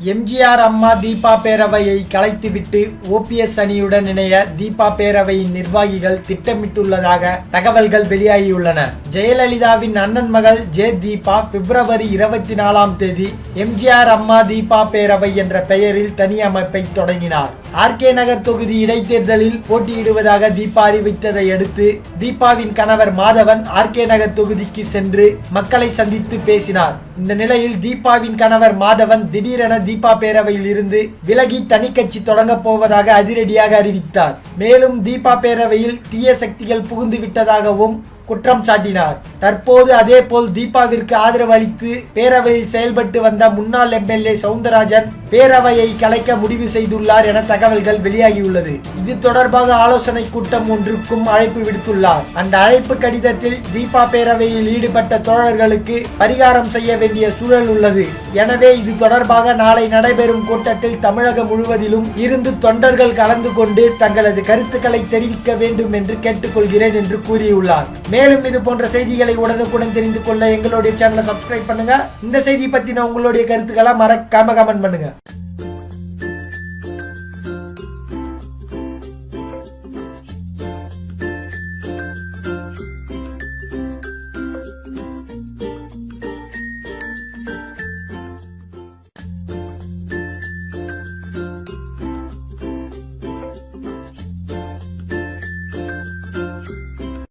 எம்ஜிஆர் அம்மா தீபா பேரவையை கலைத்துவிட்டு ஓபிஎஸ் அணியுடன் இணைய தீபா பேரவையின் நிர்வாகிகள் திட்டமிட்டுள்ளதாக தகவல்கள் வெளியாகியுள்ளன. ஜெயலலிதாவின் அண்ணன் மகள் ஜே தீபா பிப்ரவரி இருபத்தி நாலாம் தேதி எம்ஜிஆர் அம்மா தீபா பேரவை என்ற பெயரில் தனி அமைப்பை தொடங்கினார். ஆர்கே நகர் தொகுதி இடைத்தேர்தலில் போட்டியிடுவதாக தீபா அறிவித்ததை அடுத்து தீபாவின் கணவர் மாதவன் ஆர்கே நகர் தொகுதிக்கு சென்று மக்களை சந்தித்து பேசினார். இந்த நிலையில் தீபாவின் கணவர் மாதவன் திடீரென தீபா பேரவையில் இருந்து விலகி தனி கட்சி தொடங்கப் போவதாக அதிரடியாக அறிவித்தார். மேலும் தீபா பேரவையில் தீய சக்திகள் புகுந்து விட்டதாகவும் குற்றம் சாட்டினார். தற்போது அதேபோல் தீபாவிற்கு ஆதரவு அளித்து பேரவையில் செயல்பட்டு வந்த முன்னாள் எம்எல்ஏ சவுந்தரராஜன் பேரவையை கலைக்க முடிவு செய்துள்ளார் என தகவல்கள் வெளியாகியுள்ளது. இது தொடர்பாக ஆலோசனை கூட்டம் ஒன்றுக்கும் அழைப்பு விடுத்துள்ளார். அந்த அழைப்பு கடிதத்தில் தீபா பேரவையில் ஈடுபட்ட தோழர்களுக்கு பரிகாரம் செய்ய வேண்டிய சூழல் உள்ளது. எனவே இது தொடர்பாக நாளை நடைபெறும் கூட்டத்தில் தமிழகம் முழுவதிலும் இருந்து தொண்டர்கள் கலந்து கொண்டு தங்களது கருத்துக்களை தெரிவிக்க வேண்டும் என்று கேட்டுக்கொள்கிறேன் என்று கூறியுள்ளார். மேலும் இது போன்ற செய்திகளை உடனுக்குடன் தெரிந்து கொள்ள எங்களுடைய சேனலை சப்ஸ்கிரைப் பண்ணுங்க. இந்த செய்தி பத்தின உங்களுடைய கருத்துக்களை மறக்காம கமெண்ட் பண்ணுங்க.